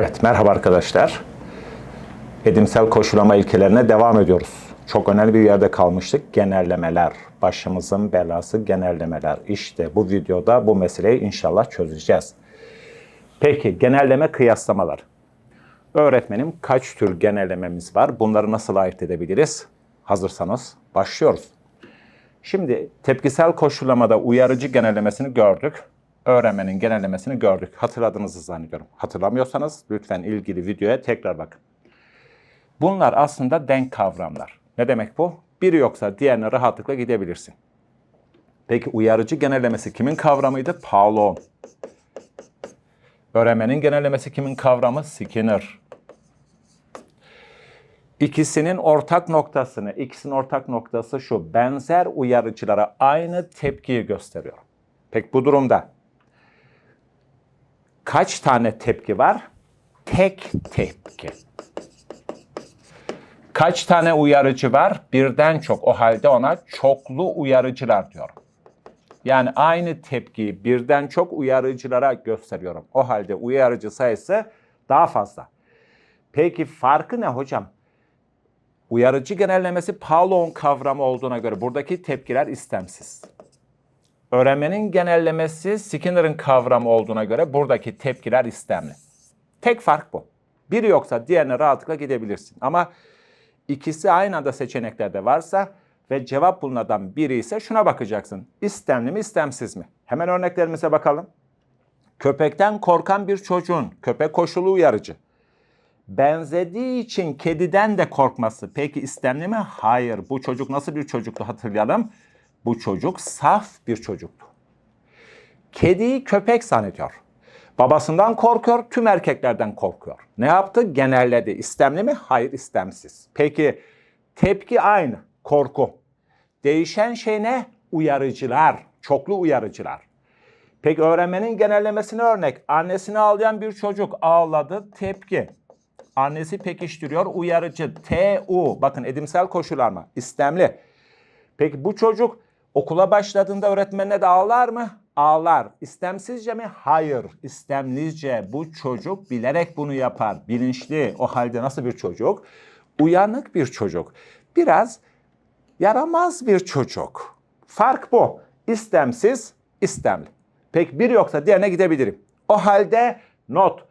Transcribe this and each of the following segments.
Evet, merhaba arkadaşlar. Edimsel koşulama ilkelerine devam ediyoruz. Çok önemli bir yerde kalmıştık. Genellemeler. Başımızın belası genellemeler. İşte bu videoda bu meseleyi inşallah çözeceğiz. Peki, genelleme kıyaslamalar. Öğretmenim kaç tür genellememiz var? Bunları nasıl ayırt edebiliriz? Hazırsanız başlıyoruz. Şimdi tepkisel koşullamada uyarıcı genellemesini gördük. Öğrenmenin genellemesini gördük. Hatırladığınızı zannediyorum. Hatırlamıyorsanız lütfen ilgili videoya tekrar bakın. Bunlar aslında denk kavramlar. Ne demek bu? Biri yoksa diğerine rahatlıkla gidebilirsin. Peki uyarıcı genellemesi kimin kavramıydı? Pavlov. Öğrenmenin genellemesi kimin kavramı? Skinner. İkisinin ortak noktasını, ikisinin ortak noktası şu. Benzer uyarıcılara aynı tepkiyi gösteriyor. Peki bu durumda kaç tane tepki var? Tek tepki. Kaç tane uyarıcı var? Birden çok. O halde ona çoklu uyarıcılar diyorum. Yani aynı tepkiyi birden çok uyarıcılara gösteriyorum. O halde uyarıcı sayısı daha fazla. Peki farkı ne hocam? Uyarıcı genellemesi Pavlov'un kavramı olduğuna göre buradaki tepkiler istemsiz. Öğrenmenin genellemesi Skinner'ın kavramı olduğuna göre buradaki tepkiler istemli. Tek fark bu. Biri yoksa diğerine rahatlıkla gidebilirsin. Ama ikisi aynı anda seçeneklerde varsa ve cevap bunlardan biri ise şuna bakacaksın. İstemli mi istemsiz mi? Hemen örneklerimize bakalım. Köpekten korkan bir çocuğun köpek koşulu uyarıcı. Benzediği için kediden de korkması. Peki istemli mi? Hayır. Bu çocuk nasıl bir çocuktu hatırlayalım. Bu çocuk saf bir çocuktu. Kediyi köpek zannediyor. Babasından korkuyor, tüm erkeklerden korkuyor. Ne yaptı? Genelledi. İstemli mi? Hayır, istemsiz. Peki tepki aynı, korku. Değişen şey ne? Uyarıcılar, çoklu uyarıcılar. Peki öğrenmenin genellemesine örnek. Annesini ağlayan bir çocuk ağladı, tepki. Annesi pekiştiriyor, uyarıcı. T-U. Bakın edimsel koşullanma. istemli. Peki bu çocuk okula başladığında öğretmenine de ağlar mı? Ağlar. İstemsizce mi? Hayır. İstemlizce. Bu çocuk bilerek bunu yapar. Bilinçli. O halde nasıl bir çocuk? Uyanık bir çocuk. Biraz yaramaz bir çocuk. Fark bu. İstemsiz, istemli. Peki bir yoksa diğerine gidebilirim. O halde not.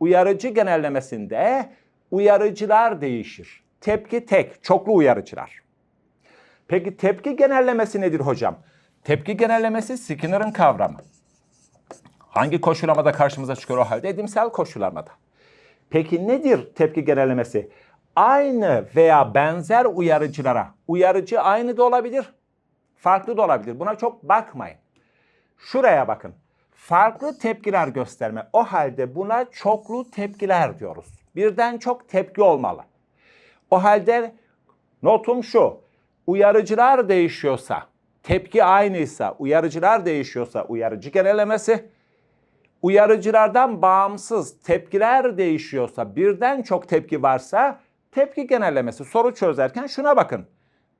Uyarıcı genellemesinde uyarıcılar değişir. Tepki tek, çoklu uyarıcılar. Peki tepki genellemesi nedir hocam? Tepki genellemesi Skinner'ın kavramı. Hangi koşullamada karşımıza çıkıyor o halde? Edimsel koşullamada. Peki nedir tepki genellemesi? Aynı veya benzer uyarıcılara, uyarıcı aynı da olabilir, farklı da olabilir. Buna çok bakmayın. Şuraya bakın. Farklı tepkiler gösterme. O halde buna çoklu tepkiler diyoruz. Birden çok tepki olmalı. O halde notum şu. Uyarıcılar değişiyorsa, tepki aynıysa, uyarıcılar değişiyorsa uyarıcı genellemesi, uyarıcılardan bağımsız tepkiler değişiyorsa, birden çok tepki varsa tepki genellemesi. Soru çözerken şuna bakın.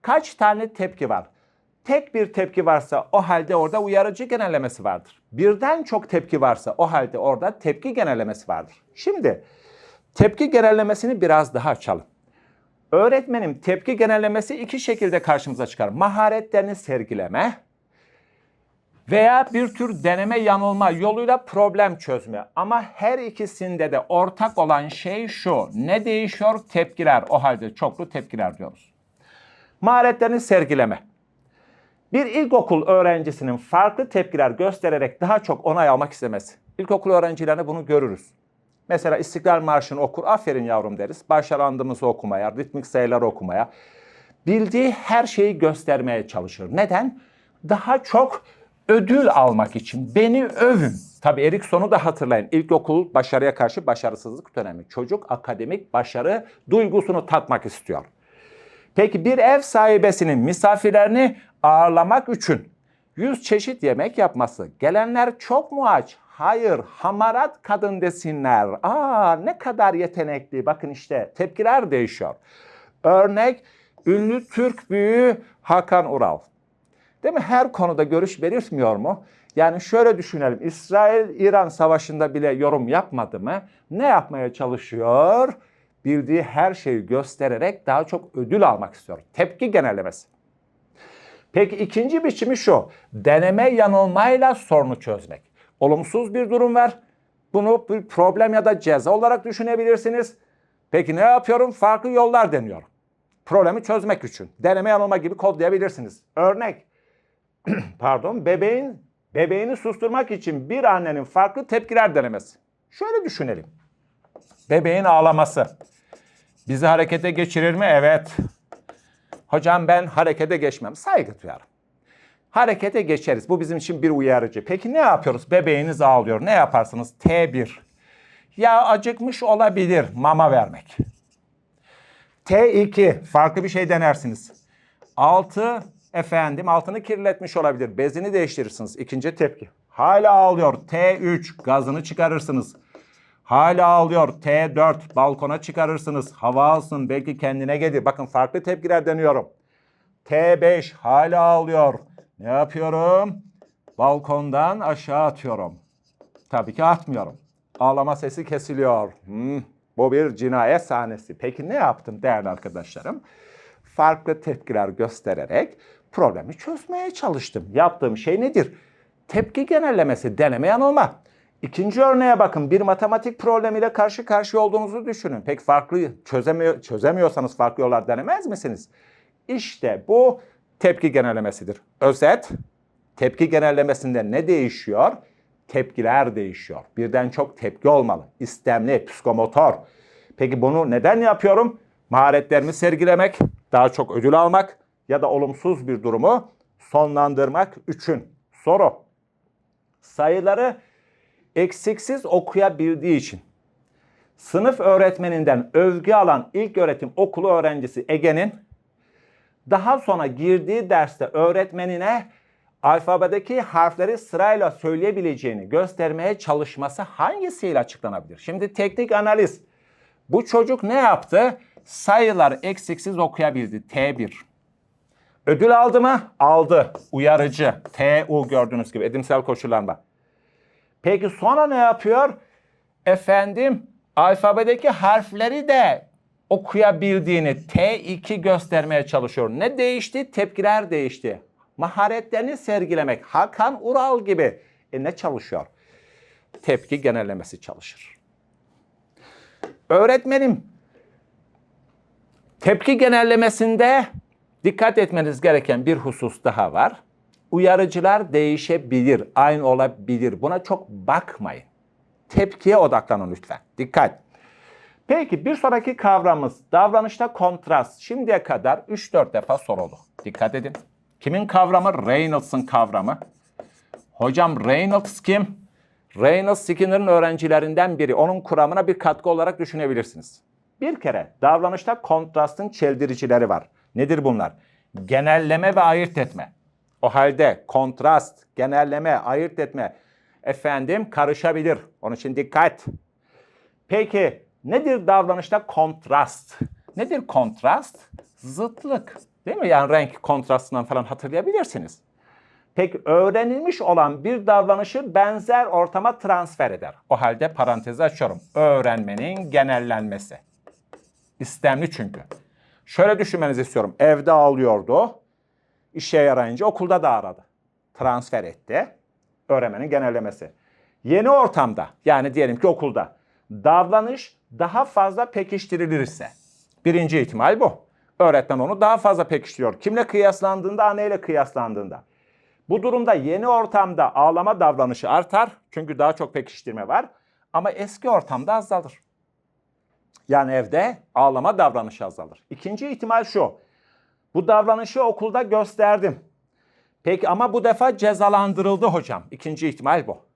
Kaç tane tepki var? Tek bir tepki varsa o halde orada uyarıcı genellemesi vardır. Birden çok tepki varsa o halde orada tepki genellemesi vardır. Şimdi tepki genellemesini biraz daha açalım. Öğretmenim tepki genellemesi iki şekilde karşımıza çıkar. Maharetlerini sergileme veya bir tür deneme yanılma yoluyla problem çözme. Ama her ikisinde de ortak olan şey şu. Ne değişiyor? Tepkiler. O halde çoklu tepkiler diyoruz. Maharetlerini sergileme. Bir ilkokul öğrencisinin farklı tepkiler göstererek daha çok onay almak istemesi. İlkokul öğrencilerinde bunu görürüz. Mesela İstiklal Marşı'nı okur, aferin yavrum deriz. Başarandığımızı okumaya, ritmik sayıları okumaya. Bildiği her şeyi göstermeye çalışır. Neden? Daha çok ödül almak için. Beni övün. Tabii Erikson'u da hatırlayın. İlkokul başarıya karşı başarısızlık dönemi. Çocuk akademik başarı duygusunu tatmak istiyor. Peki bir ev sahibesinin misafirlerini ağırlamak için 100 çeşit yemek yapması. Gelenler çok mu aç? Hayır, hamarat kadın desinler. Aa ne kadar yetenekli. Bakın işte tepkiler değişiyor. Örnek ünlü Türk büyüğü Hakan Ural. Değil mi? Her konuda görüş belirtmiyor mu? Yani şöyle düşünelim. İsrail-İran savaşında bile yorum yapmadı mı? Ne yapmaya çalışıyor? Bildiği her şeyi göstererek daha çok ödül almak istiyor. Tepki genellemesi. Peki ikinci biçimi şu. Deneme yanılmayla sorunu çözmek. Olumsuz bir durum var. Bunu bir problem ya da ceza olarak düşünebilirsiniz. Peki ne yapıyorum? Farklı yollar deniyorum. Problemi çözmek için. Deneme yanılma gibi kodlayabilirsiniz. Örnek. Pardon. Bebeğin bebeğini susturmak için bir annenin farklı tepkiler denemesi. Şöyle düşünelim. Bebeğin ağlaması. Bizi harekete geçirir mi? Evet. Hocam ben harekete geçmem. Saygı duyarım. Harekete geçeriz. Bu bizim için bir uyarıcı. Peki ne yapıyoruz? Bebeğiniz ağlıyor. Ne yaparsınız? T1. Ya acıkmış olabilir mama vermek. T2 farklı bir şey denersiniz. 6 efendim altını kirletmiş olabilir. Bezini değiştirirsiniz. İkinci tepki. Hala ağlıyor. T3 gazını çıkarırsınız. Hala ağlıyor. T4 balkona çıkarırsınız. Hava alsın belki kendine gelir. Bakın farklı tepkiler deniyorum. T5 hala ağlıyor. Ne yapıyorum? Balkondan aşağı atıyorum. Tabii ki atmıyorum. Ağlama sesi kesiliyor. Hmm, bu bir cinayet sahnesi. Peki ne yaptım değerli arkadaşlarım? Farklı tepkiler göstererek problemi çözmeye çalıştım. Yaptığım şey nedir? Tepki genellemesi, deneme yanılma. İkinci örneğe bakın. Bir matematik problemiyle karşı karşıya olduğunuzu düşünün. Pek farklı çözemiyor, çözemiyorsanız farklı yollar denemez misiniz? İşte bu tepki genellemesidir. Özet, tepki genellemesinde ne değişiyor? Tepkiler değişiyor. Birden çok tepki olmalı. İstemli, psikomotor. Peki bunu neden yapıyorum? Maharetlerimi sergilemek, daha çok ödül almak ya da olumsuz bir durumu sonlandırmak için. Soru. Sayıları eksiksiz okuyabildiği için sınıf öğretmeninden övgü alan ilk öğretim okulu öğrencisi Ege'nin daha sonra girdiği derste öğretmenine alfabedeki harfleri sırayla söyleyebileceğini göstermeye çalışması hangisiyle açıklanabilir? Şimdi teknik analiz. Bu çocuk ne yaptı? Sayılar eksiksiz okuyabildi. T1. Ödül aldı mı? Aldı. Uyarıcı. TU gördüğünüz gibi edimsel koşullanma. Peki sonra ne yapıyor? Efendim alfabedeki harfleri de okuyabildiğini T2 göstermeye çalışıyor. Ne değişti? Tepkiler değişti. Maharetlerini sergilemek. Hakan Ural gibi. E ne çalışıyor? Tepki genellemesi çalışır. Öğretmenim, tepki genellemesinde dikkat etmeniz gereken bir husus daha var. Uyarıcılar değişebilir, aynı olabilir. Buna çok bakmayın. Tepkiye odaklanın lütfen. Dikkat. Peki bir sonraki kavramımız davranışta kontrast. Şimdiye kadar 3-4 defa soruldu. Dikkat edin. Kimin kavramı? Reynolds'ın kavramı. Hocam Reynolds kim? Reynolds Skinner'ın öğrencilerinden biri. Onun kuramına bir katkı olarak düşünebilirsiniz. Bir kere davranışta kontrastın çeldiricileri var. Nedir bunlar? Genelleme ve ayırt etme. O halde kontrast, genelleme, ayırt etme efendim karışabilir. Onun için dikkat. Peki nedir davranışta kontrast? Nedir kontrast? Zıtlık. Değil mi? Yani renk kontrastından falan hatırlayabilirsiniz. Peki öğrenilmiş olan bir davranışı benzer ortama transfer eder. O halde parantezi açıyorum. Öğrenmenin genellenmesi. İstemli çünkü. Şöyle düşünmenizi istiyorum. Evde ağlıyordu. İşe yarayınca okulda da aradı. Transfer etti. Öğrenmenin genellemesi. Yeni ortamda yani diyelim ki okulda davranış daha fazla pekiştirilirse birinci ihtimal bu. Öğretmen onu daha fazla pekiştiriyor. Kimle kıyaslandığında, anneyle kıyaslandığında. Bu durumda yeni ortamda ağlama davranışı artar. Çünkü daha çok pekiştirme var. Ama eski ortamda azalır. Yani evde ağlama davranışı azalır. İkinci ihtimal şu. Bu davranışı okulda gösterdim. Peki ama bu defa cezalandırıldı hocam. İkinci ihtimal bu.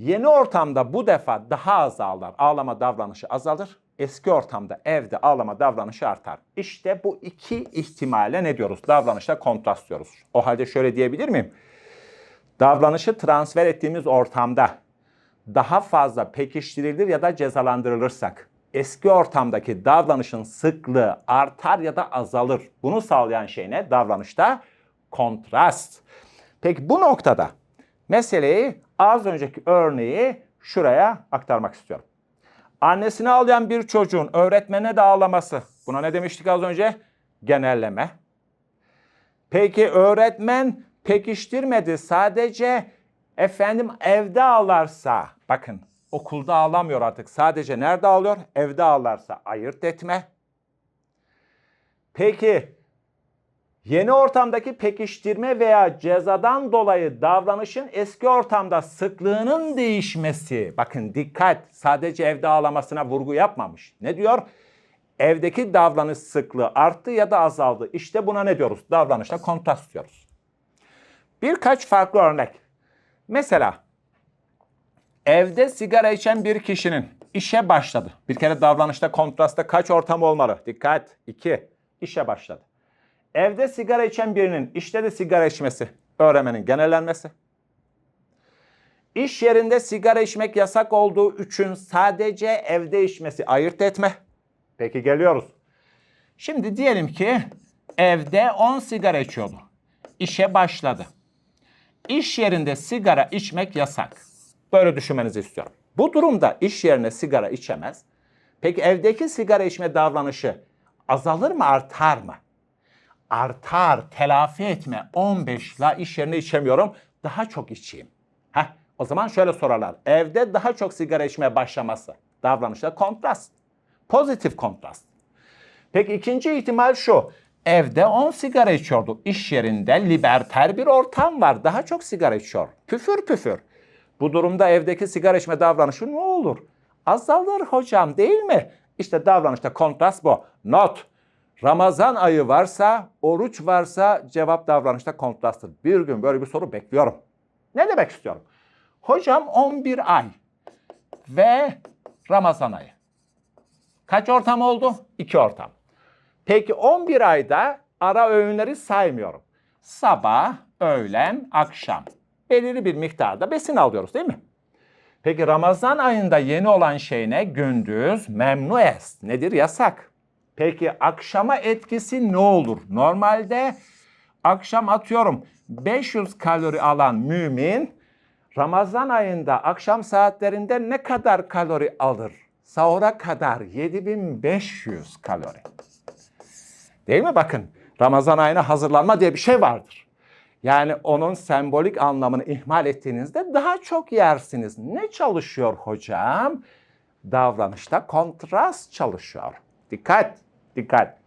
Yeni ortamda bu defa daha az ağlar. Ağlama davranışı azalır. Eski ortamda evde ağlama davranışı artar. İşte bu iki ihtimale ne diyoruz? Davranışta kontrast diyoruz. O halde şöyle diyebilir miyim? Davranışı transfer ettiğimiz ortamda daha fazla pekiştirilir ya da cezalandırılırsak eski ortamdaki davranışın sıklığı artar ya da azalır. Bunu sağlayan şey ne? Davranışta kontrast. Peki bu noktada Meseleyi az önceki örneği şuraya aktarmak istiyorum. Annesini ağlayan bir çocuğun öğretmene de ağlaması. Buna ne demiştik az önce? Genelleme. Peki öğretmen pekiştirmedi. Sadece efendim evde ağlarsa. Bakın okulda ağlamıyor artık. Sadece nerede ağlıyor? Evde ağlarsa ayırt etme. Peki yeni ortamdaki pekiştirme veya cezadan dolayı davranışın eski ortamda sıklığının değişmesi. Bakın dikkat sadece evde ağlamasına vurgu yapmamış. Ne diyor? Evdeki davranış sıklığı arttı ya da azaldı. İşte buna ne diyoruz? Davranışta kontrast diyoruz. Birkaç farklı örnek. Mesela evde sigara içen bir kişinin işe başladı. Bir kere davranışta kontrastta kaç ortam olmalı? Dikkat. İki. işe başladı. Evde sigara içen birinin işte de sigara içmesi, öğrenmenin genellenmesi. İş yerinde sigara içmek yasak olduğu için sadece evde içmesi ayırt etme. Peki geliyoruz. Şimdi diyelim ki evde 10 sigara içiyordu. İşe başladı. İş yerinde sigara içmek yasak. Böyle düşünmenizi istiyorum. Bu durumda iş yerine sigara içemez. Peki evdeki sigara içme davranışı azalır mı artar mı? Artar, telafi etme. 15 la iş yerine içemiyorum, daha çok içeyim. Heh, o zaman şöyle sorarlar. Evde daha çok sigara içmeye başlaması. Davranışta kontrast. Pozitif kontrast. Peki ikinci ihtimal şu. Evde 10 sigara içiyordu. İş yerinde liberter bir ortam var. Daha çok sigara içiyor. Püfür püfür. Bu durumda evdeki sigara içme davranışı ne olur? Azalır hocam değil mi? İşte davranışta kontrast bu. Not. Ramazan ayı varsa, oruç varsa cevap davranışta kontrasttır. Bir gün böyle bir soru bekliyorum. Ne demek istiyorum? Hocam 11 ay ve Ramazan ayı. Kaç ortam oldu? İki ortam. Peki 11 ayda ara öğünleri saymıyorum. Sabah, öğlen, akşam. Belirli bir miktarda besin alıyoruz değil mi? Peki Ramazan ayında yeni olan şey ne? Gündüz memnu es. Nedir? Yasak. Peki akşama etkisi ne olur? Normalde akşam atıyorum 500 kalori alan mümin Ramazan ayında akşam saatlerinde ne kadar kalori alır? Sahura kadar 7500 kalori. Değil mi? Bakın Ramazan ayına hazırlanma diye bir şey vardır. Yani onun sembolik anlamını ihmal ettiğinizde daha çok yersiniz. Ne çalışıyor hocam? Davranışta kontrast çalışıyor. Dikkat, dikkat.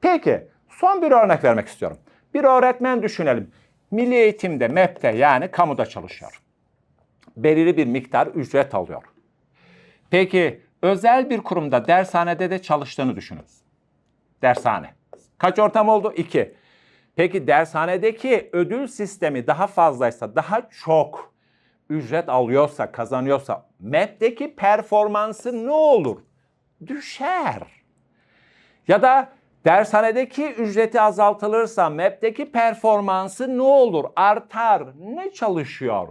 Peki son bir örnek vermek istiyorum. Bir öğretmen düşünelim. Milli eğitimde, MEP'te yani kamuda çalışıyor. Belirli bir miktar ücret alıyor. Peki özel bir kurumda dershanede de çalıştığını düşünün. Dershane. Kaç ortam oldu? İki. Peki dershanedeki ödül sistemi daha fazlaysa, daha çok ücret alıyorsa, kazanıyorsa MEP'teki performansı ne olur? Düşer. Ya da dershanedeki ücreti azaltılırsa MEP'teki performansı ne olur? Artar. Ne çalışıyor?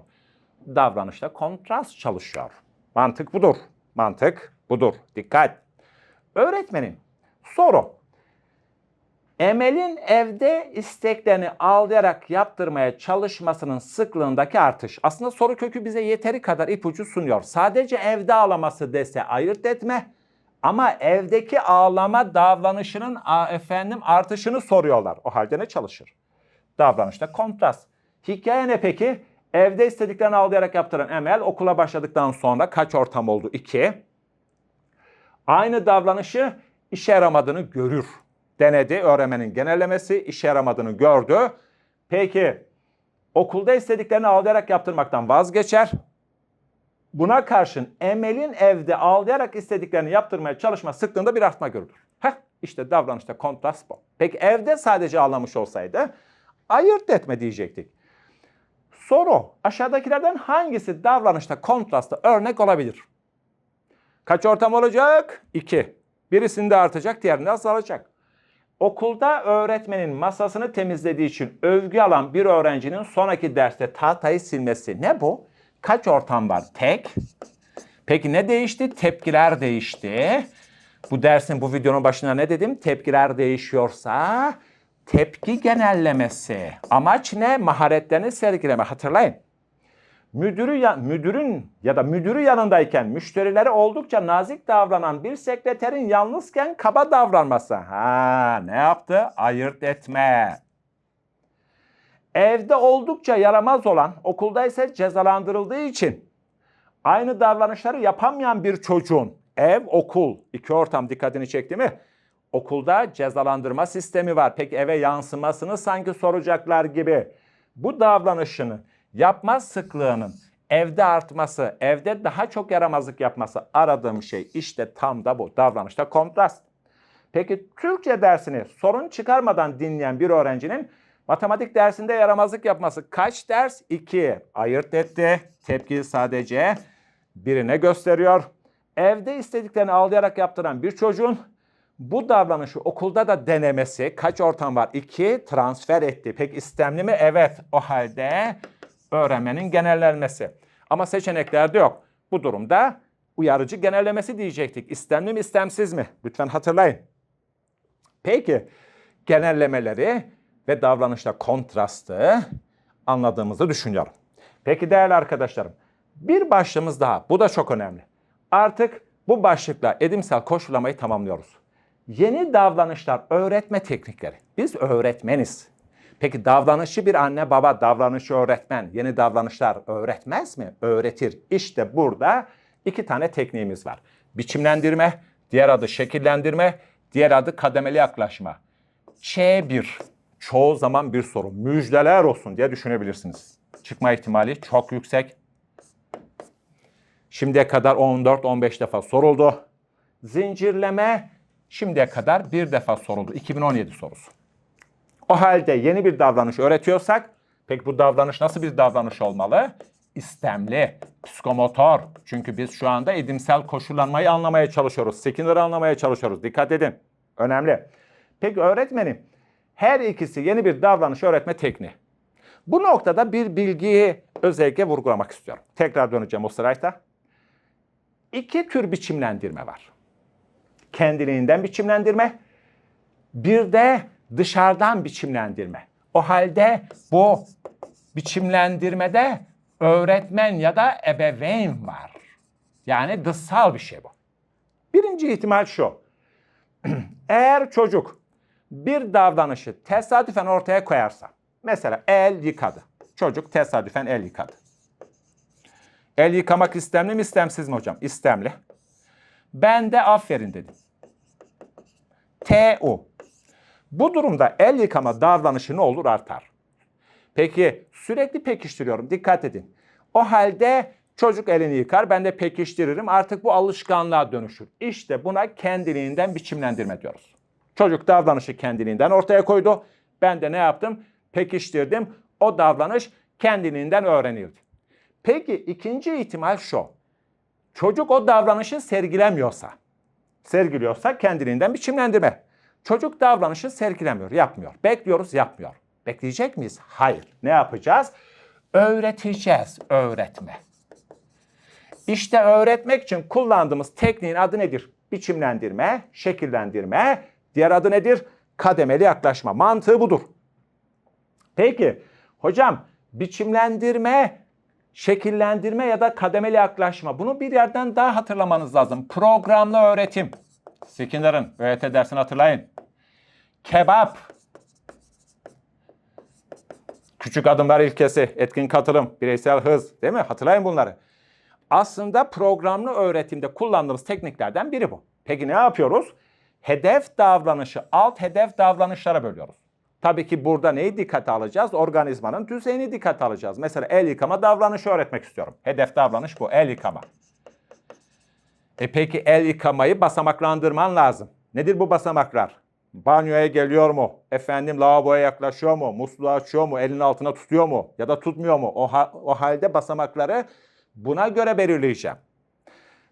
Davranışta kontrast çalışıyor. Mantık budur. Mantık budur. Dikkat. Öğretmenim soru. Emel'in evde isteklerini ağlayarak yaptırmaya çalışmasının sıklığındaki artış. Aslında soru kökü bize yeteri kadar ipucu sunuyor. Sadece evde ağlaması dese ayırt etme. Ama evdeki ağlama davranışının efendim artışını soruyorlar. O halde ne çalışır? Davranışta kontrast. Hikaye ne peki? Evde istediklerini ağlayarak yaptıran Emel okula başladıktan sonra kaç ortam oldu? 2. Aynı davranışı işe yaramadığını görür. Denedi, öğrenmenin genellemesi işe yaramadığını gördü. Peki okulda istediklerini ağlayarak yaptırmaktan vazgeçer. Buna karşın Emel'in evde ağlayarak istediklerini yaptırmaya çalışma sıklığında bir artma görülür. Heh, işte davranışta kontrast bu. Peki evde sadece ağlamış olsaydı ayırt etme diyecektik. Soru aşağıdakilerden hangisi davranışta kontrasta örnek olabilir? Kaç ortam olacak? İki. Birisinde artacak, diğerinde azalacak. Okulda öğretmenin masasını temizlediği için övgü alan bir öğrencinin sonraki derste tahtayı silmesi. Ne bu? Kaç ortam var? Tek. Peki ne değişti? Tepkiler değişti. Bu dersin, bu videonun başına ne dedim? Tepkiler değişiyorsa tepki genellemesi. Amaç ne? Maharetlerini sergileme. Hatırlayın. Müdürü ya, müdürün ya da müdürü yanındayken müşterilere oldukça nazik davranan bir sekreterin yalnızken kaba davranması. Ha, ne yaptı? Ayırt etme. Evde oldukça yaramaz olan, okulda ise cezalandırıldığı için aynı davranışları yapamayan bir çocuğun ev, okul, iki ortam dikkatini çekti mi? Okulda cezalandırma sistemi var. Peki eve yansımasını sanki soracaklar gibi. Bu davranışını yapma sıklığının evde artması, evde daha çok yaramazlık yapması aradığım şey işte tam da bu. Davranışta kontrast. Peki Türkçe dersini sorun çıkarmadan dinleyen bir öğrencinin matematik dersinde yaramazlık yapması kaç ders? 2. Ayırt etti. Tepkiyi sadece birine gösteriyor. Evde istediklerini ağlayarak yaptıran bir çocuğun bu davranışı okulda da denemesi kaç ortam var? 2. Transfer etti. Peki istemli mi? Evet. O halde öğrenmenin genellenmesi. Ama seçeneklerde yok. Bu durumda uyarıcı genellemesi diyecektik. İstemli mi istemsiz mi? Lütfen hatırlayın. Peki genellemeleri ve davranışta kontrastı anladığımızı düşünüyorum. Peki değerli arkadaşlarım bir başlığımız daha bu da çok önemli. Artık bu başlıkla edimsel koşullamayı tamamlıyoruz. Yeni davranışlar öğretme teknikleri. Biz öğretmeniz. Peki davranışı bir anne baba davranışı öğretmen yeni davranışlar öğretmez mi? Öğretir. İşte burada iki tane tekniğimiz var. Biçimlendirme, diğer adı şekillendirme, diğer adı kademeli yaklaşma. Ç1 çoğu zaman bir soru. Müjdeler olsun diye düşünebilirsiniz. Çıkma ihtimali çok yüksek. Şimdiye kadar 14-15 defa soruldu. Zincirleme şimdiye kadar bir defa soruldu. 2017 sorusu. O halde yeni bir davranış öğretiyorsak, peki bu davranış nasıl bir davranış olmalı? İstemli, psikomotor. Çünkü biz şu anda edimsel koşullanmayı anlamaya çalışıyoruz. Skinner'ı anlamaya çalışıyoruz. Dikkat edin. Önemli. Peki öğretmenim, her ikisi yeni bir davranış öğretme tekniği. Bu noktada bir bilgiyi özellikle vurgulamak istiyorum. Tekrar döneceğim o sırayta. İki tür biçimlendirme var. Kendiliğinden biçimlendirme, bir de dışarıdan biçimlendirme. O halde bu biçimlendirmede öğretmen ya da ebeveyn var. Yani dışsal bir şey bu. Birinci ihtimal şu. Eğer çocuk bir davranışı tesadüfen ortaya koyarsa, mesela el yıkadı. Çocuk tesadüfen el yıkadı. El yıkamak istemli mi istemsiz mi hocam? İstemli. Ben de aferin dedim. T-U. Bu durumda el yıkama davranışı ne olur artar. Peki sürekli pekiştiriyorum. Dikkat edin. O halde çocuk elini yıkar ben de pekiştiririm. Artık bu alışkanlığa dönüşür. İşte buna kendiliğinden biçimlendirme diyoruz. Çocuk davranışı kendiliğinden ortaya koydu. Ben de ne yaptım? Pekiştirdim. O davranış kendiliğinden öğrenildi. Peki ikinci ihtimal şu. Çocuk o davranışı sergilemiyorsa, sergiliyorsa kendiliğinden biçimlendirme. Çocuk davranışı sergilemiyor, yapmıyor. Bekliyoruz, yapmıyor. Bekleyecek miyiz? Hayır. Ne yapacağız? Öğreteceğiz, öğretme. İşte öğretmek için kullandığımız tekniğin adı nedir? Biçimlendirme, şekillendirme. Diğer adı nedir? Kademeli yaklaşma. Mantığı budur. Peki, hocam biçimlendirme, şekillendirme ya da kademeli yaklaşma. Bunu bir yerden daha hatırlamanız lazım. Programlı öğretim. Skinner'ın ÖYT dersini hatırlayın. Kebap. Küçük adımlar ilkesi, etkin katılım, bireysel hız değil mi? Hatırlayın bunları. Aslında programlı öğretimde kullandığımız tekniklerden biri bu. Peki ne yapıyoruz? Hedef davranışı alt hedef davranışlara bölüyoruz. Tabii ki burada neyi dikkate alacağız? Organizmanın düzeyini dikkate alacağız. Mesela el yıkama davranışı öğretmek istiyorum. Hedef davranış bu, el yıkama. E peki el yıkamayı basamaklandırman lazım. Nedir bu basamaklar? Banyoya geliyor mu? Efendim lavaboya yaklaşıyor mu? Musluğu açıyor mu? Elinin altına tutuyor mu? Ya da tutmuyor mu? O, ha- o halde basamakları buna göre belirleyeceğim.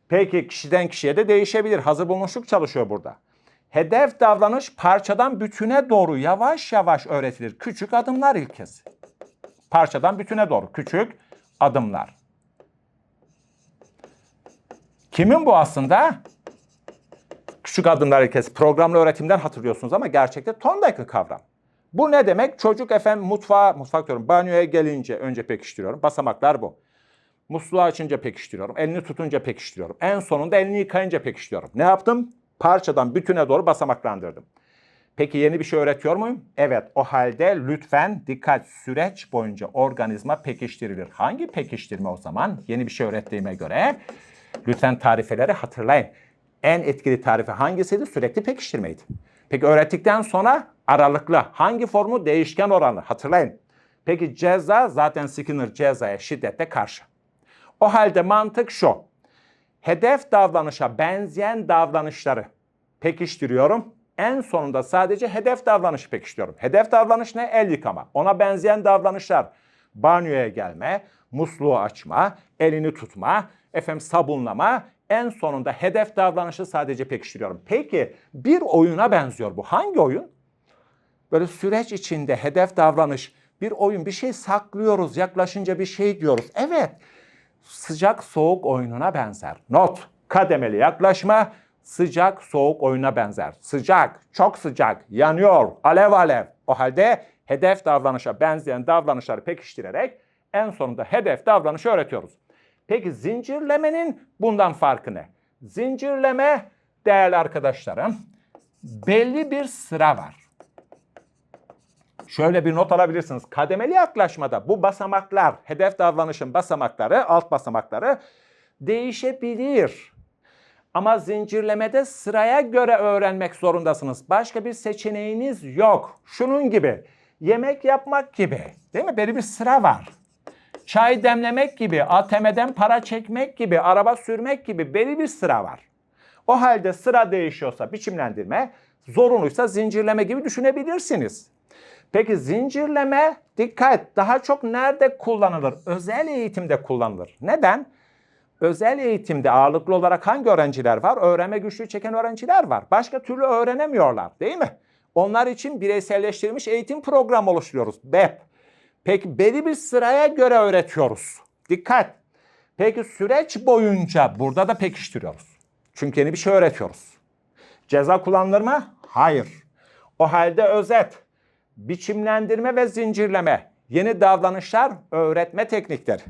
Peki kişiden kişiye de değişebilir. Hazır bulmuşluk çalışıyor burada. Hedef davranış parçadan bütüne doğru yavaş yavaş öğretilir. Küçük adımlar ilkesi. Parçadan bütüne doğru küçük adımlar. Kimin bu aslında? Küçük adımlar ilkesi. Programlı öğretimden hatırlıyorsunuz ama gerçekte Thorndike'ın kavram. Bu ne demek? Çocuk efendim mutfağa, mutfak diyorum banyoya gelince önce pekiştiriyorum. Basamaklar bu. Musluğu açınca pekiştiriyorum. Elini tutunca pekiştiriyorum. En sonunda elini yıkayınca pekiştiriyorum. Ne yaptım? Parçadan bütüne doğru basamaklandırdım. Peki yeni bir şey öğretiyor muyum? Evet. O halde lütfen dikkat süreç boyunca organizma pekiştirilir. Hangi pekiştirme o zaman? Yeni bir şey öğrettiğime göre lütfen tarifeleri hatırlayın. En etkili tarife hangisiydi? Sürekli pekiştirmeydi. Peki öğrettikten sonra aralıklı hangi formu? Değişken oranı. Hatırlayın. Peki ceza zaten Skinner cezaya şiddetle karşı. O halde mantık şu. Hedef davranışa benzeyen davranışları pekiştiriyorum. En sonunda sadece hedef davranışı pekiştiriyorum. Hedef davranış ne? El yıkama. Ona benzeyen davranışlar. Banyoya gelme, musluğu açma, elini tutma, efendim sabunlama. En sonunda hedef davranışı sadece pekiştiriyorum. Peki bir oyuna benziyor bu. Hangi oyun? Böyle süreç içinde hedef davranış, bir oyun, bir şey saklıyoruz, yaklaşınca bir şey diyoruz. Evet, sıcak soğuk oyununa benzer. Not, kademeli yaklaşma, sıcak soğuk oyuna benzer. Sıcak, çok sıcak, yanıyor, alev alev. O halde hedef davranışa benzeyen davranışları pekiştirerek en sonunda hedef davranışı öğretiyoruz. Peki zincirlemenin bundan farkı ne? Zincirleme değerli arkadaşlarım belli bir sıra var. Şöyle bir not alabilirsiniz. Kademeli yaklaşmada bu basamaklar, hedef davranışın basamakları, alt basamakları değişebilir. Ama zincirlemede sıraya göre öğrenmek zorundasınız. Başka bir seçeneğiniz yok. Şunun gibi, yemek yapmak gibi. Değil mi? Belli bir sıra var. Çay demlemek gibi, ATM'den para çekmek gibi, araba sürmek gibi belli bir sıra var. O halde sıra değişiyorsa biçimlendirme, zorunluysa zincirleme gibi düşünebilirsiniz. Peki zincirleme dikkat daha çok nerede kullanılır? Özel eğitimde kullanılır. Neden? Özel eğitimde ağırlıklı olarak hangi öğrenciler var? Öğrenme güçlüğü çeken öğrenciler var. Başka türlü öğrenemiyorlar değil mi? Onlar için bireyselleştirilmiş eğitim programı oluşturuyoruz. BEP. Peki belli bir sıraya göre öğretiyoruz. Dikkat. Peki süreç boyunca burada da pekiştiriyoruz. Çünkü yeni bir şey öğretiyoruz. Ceza kullanılır mı? Hayır. O halde özet, biçimlendirme ve zincirleme, yeni davranışlar, öğretme teknikleri.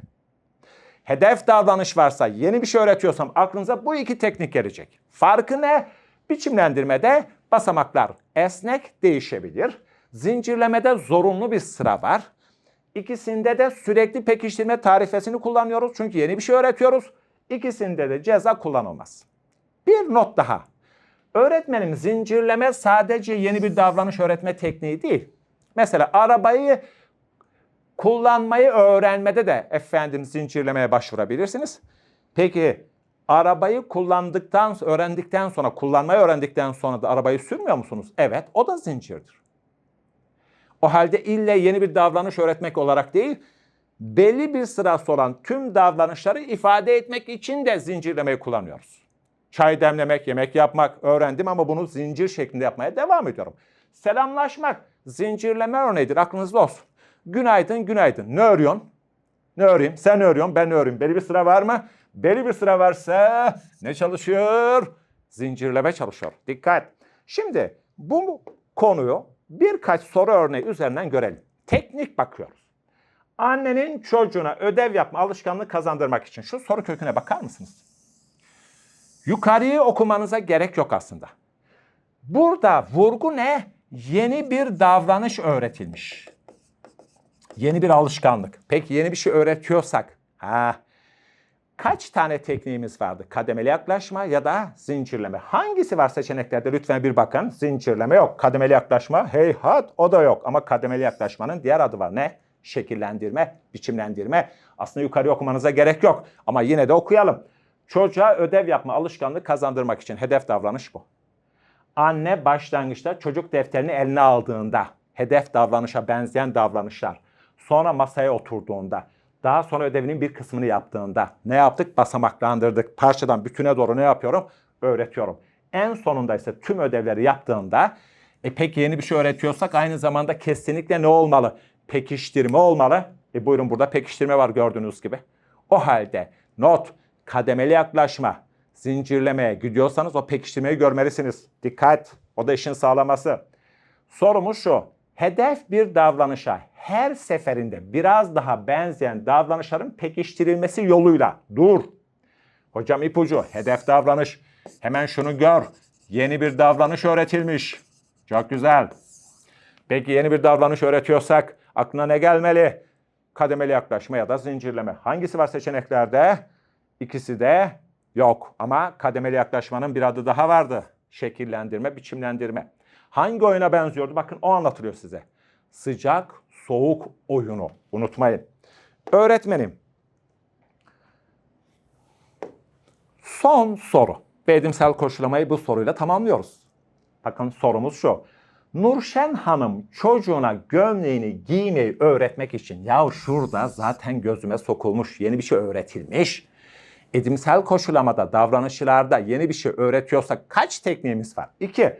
Hedef davranış varsa, yeni bir şey öğretiyorsam aklınıza bu iki teknik gelecek. Farkı ne? Biçimlendirmede basamaklar esnek değişebilir. Zincirlemede zorunlu bir sıra var. İkisinde de sürekli pekiştirme tarifesini kullanıyoruz. Çünkü yeni bir şey öğretiyoruz. İkisinde de ceza kullanılmaz. Bir not daha. Öğretmenim zincirleme sadece yeni bir davranış öğretme tekniği değil. Mesela arabayı kullanmayı öğrenmede de efendim zincirlemeye başvurabilirsiniz. Peki arabayı kullandıktan, öğrendikten sonra, kullanmayı öğrendikten sonra da arabayı sürmüyor musunuz? Evet, o da zincirdir. O halde ille yeni bir davranış öğretmek olarak değil, belli bir sırası olan tüm davranışları ifade etmek için de zincirlemeyi kullanıyoruz. Çay demlemek, yemek yapmak öğrendim ama bunu zincir şeklinde yapmaya devam ediyorum. Selamlaşmak zincirleme örneğidir aklınızda olsun. Günaydın, günaydın. Ne örüyorsun? Ne öreyim? Sen örüyorsun, ben öreyim. Belli bir sıra var mı? Belli bir sıra varsa ne çalışıyor? Zincirleme çalışıyor. Dikkat. Şimdi bu konuyu birkaç soru örneği üzerinden görelim. Teknik bakıyoruz. Annenin çocuğuna ödev yapma alışkanlığı kazandırmak için şu soru köküne bakar mısınız? Yukarıyı okumanıza gerek yok aslında. Burada vurgu ne? Yeni bir davranış öğretilmiş. Yeni bir alışkanlık. Peki yeni bir şey öğretiyorsak, ha, kaç tane tekniğimiz vardı? Kademeli yaklaşma ya da zincirleme. Hangisi var seçeneklerde? Lütfen bir bakın. Zincirleme yok. Kademeli yaklaşma, heyhat o da yok. Ama kademeli yaklaşmanın diğer adı var. Ne? Şekillendirme, biçimlendirme. Aslında yukarı okumanıza gerek yok. Ama yine de okuyalım. Çocuğa ödev yapma alışkanlığı kazandırmak için hedef davranış bu. Anne başlangıçta çocuk defterini eline aldığında hedef davranışa benzeyen davranışlar. Sonra masaya oturduğunda, daha sonra ödevinin bir kısmını yaptığında ne yaptık? Basamaklandırdık. Parçadan bütüne doğru ne yapıyorum? Öğretiyorum. En sonunda ise tüm ödevleri yaptığında e peki yeni bir şey öğretiyorsak aynı zamanda kesinlikle ne olmalı? Pekiştirme olmalı. E buyurun burada pekiştirme var gördüğünüz gibi. O halde not, kademeli yaklaşma, zincirlemeye gidiyorsanız o pekiştirmeyi görmelisiniz. Dikkat, o da işin sağlaması. Sorumuz şu, hedef bir davranışa her seferinde biraz daha benzeyen davranışların pekiştirilmesi yoluyla dur. Hocam ipucu, hedef davranış. Hemen şunu gör. Yeni bir davranış öğretilmiş. Çok güzel. Peki yeni bir davranış öğretiyorsak aklına ne gelmeli? Kademeli yaklaşma ya da zincirleme. Hangisi var seçeneklerde? İkisi de yok. Ama kademeli yaklaşmanın bir adı daha vardı. Şekillendirme, biçimlendirme. Hangi oyuna benziyordu? Bakın o anlatılıyor size. Sıcak, soğuk oyunu. Unutmayın. Öğretmenim. Son soru. Ve edimsel koşulamayı bu soruyla tamamlıyoruz. Bakın sorumuz şu. Nurşen Hanım çocuğuna gömleğini giymeyi öğretmek için ya şurada zaten gözüme sokulmuş yeni bir şey öğretilmiş. Edimsel koşulamada, davranışlarda yeni bir şey öğretiyorsak kaç tekniğimiz var? İki.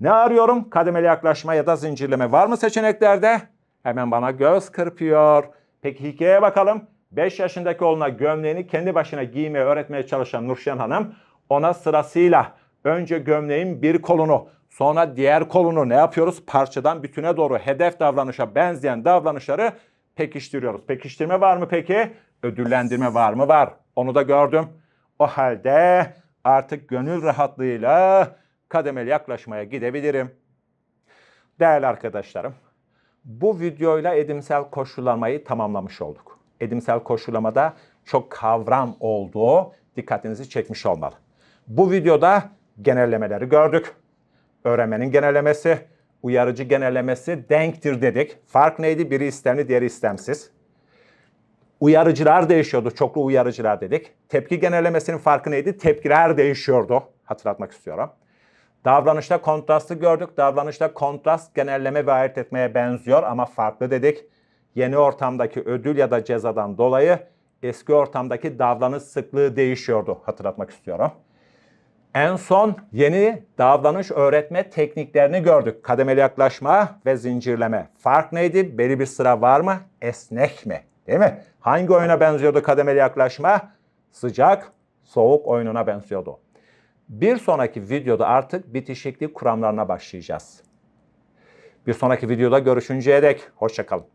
Ne arıyorum? Kademeli yaklaşma ya da zincirleme var mı seçeneklerde? Hemen bana göz kırpıyor. Peki hikayeye bakalım. 5 yaşındaki oğluna gömleğini kendi başına giymeye öğretmeye çalışan Nurşen Hanım ona sırasıyla önce gömleğin bir kolunu sonra diğer kolunu ne yapıyoruz? Parçadan bütüne doğru hedef davranışa benzeyen davranışları pekiştiriyoruz. Pekiştirme var mı peki? Ödüllendirme var mı? Var. Onu da gördüm. O halde artık gönül rahatlığıyla kademeli yaklaşmaya gidebilirim. Değerli arkadaşlarım, bu videoyla edimsel koşullamayı tamamlamış olduk. Edimsel koşullamada çok kavram olduğu dikkatinizi çekmiş olmalı. Bu videoda genellemeleri gördük. Öğrenmenin genellemesi, uyarıcı genellemesi denktir dedik. Fark neydi? Biri istemli, diğeri istemsiz. Uyarıcılar değişiyordu. Çoklu uyarıcılar dedik. Tepki genellemesinin farkı neydi? Tepkiler değişiyordu. Hatırlatmak istiyorum. Davranışta kontrastı gördük. Davranışta kontrast genelleme ve ayırt etmeye benziyor ama farklı dedik. Yeni ortamdaki ödül ya da cezadan dolayı eski ortamdaki davranış sıklığı değişiyordu. Hatırlatmak istiyorum. En son yeni davranış öğretme tekniklerini gördük. Kademeli yaklaşma ve zincirleme. Fark neydi? Belli bir sıra var mı? Esnek mi? Değil mi? Hangi oyuna benziyordu kademeli yaklaşma? Sıcak, soğuk oyununa benziyordu. Bir sonraki videoda artık bitişiklik kuramlarına başlayacağız. Bir sonraki videoda görüşünceye dek hoşçakalın.